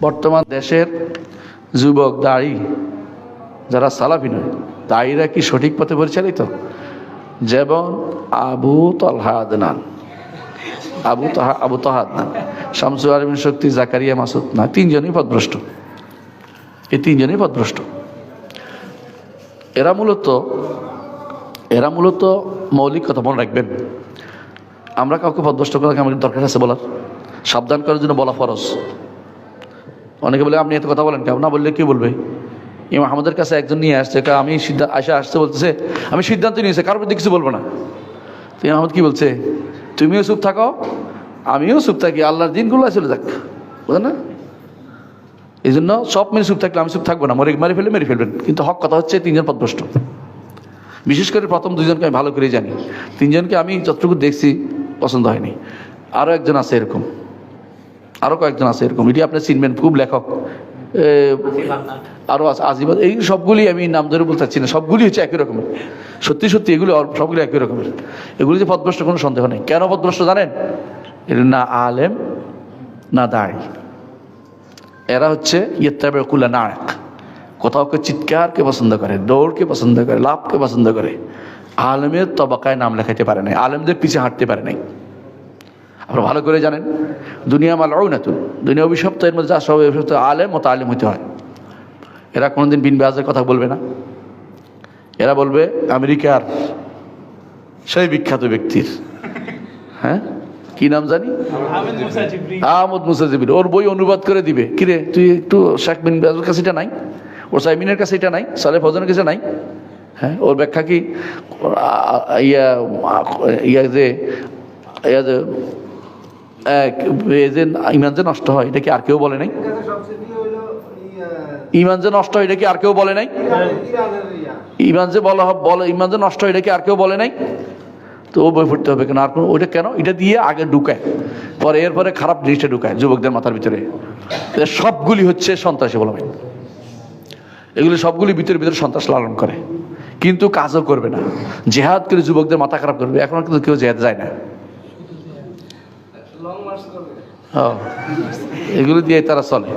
বর্তমান দেশের যুবক দায়ী যারা সালাফি নয় দায়ীরা কি সঠিক পথে পরিচালিত? যেমন আবু তলহা আদনান। আবু তাহা আবু তাহা শামসু আলমিন শক্তি, জাকারিয়া মাসুদ, না, তিনজনই পদভ্রষ্ট। এই তিনজনই পদভ্রষ্ট। এরা মূলত এরা মূলত মৌলিক কথা মনে রাখবেন। আমরা কাউকে পদভ্রষ্ট করার আমাদের দরকার আছে বলার। সাবধান করার জন্য বলা ফরজ। অনেকে বলে, আপনি এত কথা বলেন কেউ না বললে কি বলবে? ইমাম আমাদের কাছে একজন নিয়ে আসছে আমি সিদ্ধান্ত আসা আসতে বলতেছে, আমি সিদ্ধান্ত নিয়েছি, কারোর প্রতি কিছু বলব না। তো ইমাম আহমদ কি বলছে? তুমিও চুপ থাকো, আমিও চুপ থাকি, আল্লাহর দিনগুলো চলে যাক। বুঝলেন না? এই জন্য সব মেনে চুপ থাকলে আমি চুপ থাকব না, মরে মারি ফেলে মেরে ফেলবেন। কিন্তু হক কথা হচ্ছে, তিনজন পদভ্রষ্ট। বিশেষ করে প্রথম দুজনকে আমি ভালো করে জানি। তিনজনকে আমি যতটুকু দেখছি পছন্দ হয়নি। আরও একজন আছে এরকম। আরও কয়েকজন আছে এরকম। এটি আপনি চিনবেন, খুব লেখক। আরও আছে আজিবাদ এই সবগুলি আমি নাম ধরে বলতে চাচ্ছি না। সবগুলি হচ্ছে একই রকমের। সত্যি সত্যি, এগুলো সবগুলি একই রকমের। এগুলি যে পদভ্রষ্ট, কোনো সন্দেহ নেই। কেন পদভ্রষ্ট জানেন? এটা না আলেম, না দায়। এরা হচ্ছে ইয়েত্তাবে কুলা নায়ক। কোথাও কেউ চিৎকারকে পছন্দ করে দৌড়কে পছন্দ করে লাভকে পছন্দ করে। আলেমের তবাকায় নাম লেখাইতে পারে নাই। আলেমদের পিছিয়ে হাঁটতে পারে নাই। আপনারা ভালো করে জানেন। দুনিয়া মাল অনাতুন দুনিয়া অভিশপ্ত এর মধ্যে যা সব অভিশপ্ত আলেম ও তালিম হতে হয়। এরা কোনোদিন বিন ব্যাজের কথা বলবে না। এরা বলবে আমেরিকার সেই বিখ্যাত ব্যক্তির। হ্যাঁ? কি নাম জানি? আহমদ মুসাজিবির ওর বই অনুবাদ করে দিবে। কিরে তুই একটু শেখ বিন বাজের কাছে এটা নাই? ওর সাইমিনের কাছে এটা নাই? সালে ফজনের কাছে নাই? হ্যাঁ? ওর ব্যাখ্যা কি? ইয়া ইয়া যে ইয়া যে ইমান যে নষ্ট হয়, এটা কি আর কেউ বলে নাই? ইমান যে নষ্ট হয়, এটা কি আর কেউ বলে নাই? ইমান যে বলা বলে, ইমান যে নষ্ট হয়, এটা কি আর কেউ বলে নাই? তো ও বই পড়তে হবে কেন? আর কোনো, ওইটা কেন? এটা দিয়ে আগে ঢুকায়। পরে এরপরে খারাপ জিনিসটা ঢুকায়, যুবকদের মাথার ভিতরে। সবগুলি হচ্ছে সন্ত্রাসী বলা হয়। এগুলি সবগুলি ভিতরে ভিতরে সন্ত্রাস লালন করে। কিন্তু কাজও করবে না। জেহাদ করে যুবকদের মাথা খারাপ করবে। এখন কিন্তু কেউ জেহাদ যায় না। ও, এগুলো দিয়ে তারা চলে।